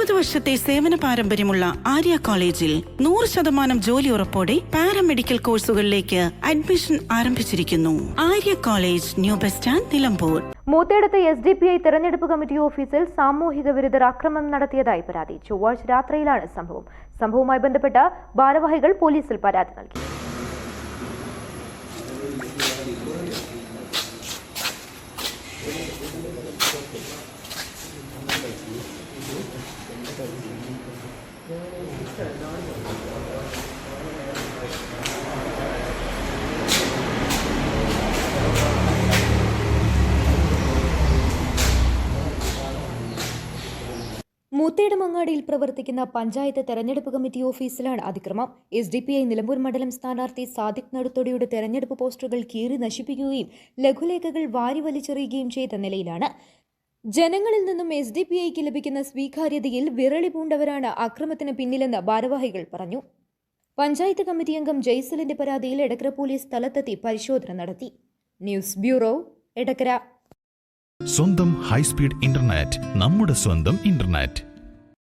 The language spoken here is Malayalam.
ഇരുപത് വർഷത്തെ സേവന പാരമ്പര്യമുള്ള ആര്യ കോളേജിൽ നൂറ് ശതമാനം ജോലി ഉറപ്പോടെ പാരാമെഡിക്കൽ കോഴ്സുകളിലേക്ക് അഡ്മിഷൻ ആരംഭിച്ചിരിക്കുന്നു. Arya college new bus stand Nilambur. Moothedath S D P I തെരഞ്ഞെടുപ്പ് കമ്മിറ്റി ഓഫീസിൽ സാമൂഹിക വിരുദ്ധർ ആക്രമണം നടത്തിയതായി പരാതി ചൊവ്വാഴ്ച രാത്രിയിലാണ് സംഭവം. സംഭവവുമായി ബന്ധപ്പെട്ട ഭാരവാഹികൾ പോലീസിൽ പരാതി നൽകി. മൂത്തേടമങ്ങാടിയിൽ പ്രവർത്തിക്കുന്ന പഞ്ചായത്ത് തെരഞ്ഞെടുപ്പ് കമ്മിറ്റി ഓഫീസിലാണ് അതിക്രമം. S D P I Nilambur മണ്ഡലം സ്ഥാനാർത്ഥി സാദിഖ് നടുത്തൊടിയുടെ തെരഞ്ഞെടുപ്പ് പോസ്റ്ററുകൾ കീറി നശിപ്പിക്കുകയും ലഘുലേഖകൾ വാരി വലിച്ചെറിയുകയും ചെയ്ത നിലയിലാണ്. ജനങ്ങളിൽ നിന്നും എസ് ഡി പി ഐക്ക് ലഭിക്കുന്ന സ്വീകാര്യതയിൽ വിരളി പൂണ്ടവരാണ് അക്രമത്തിന് പിന്നിലെന്ന് ഭാരവാഹികൾ പറഞ്ഞു. പഞ്ചായത്ത് കമ്മിറ്റി അംഗം ജയ്സലിന്റെ പരാതിയിൽ എടക്കര പോലീസ് സ്ഥലത്തെത്തി പരിശോധന നടത്തി. News bureau Edakkara. സ്വന്തം ഹൈസ്പീഡ് ഇന്റർനെറ്റ് നമ്മുടെ സ്വന്തം ഇന്റർനെറ്റ്.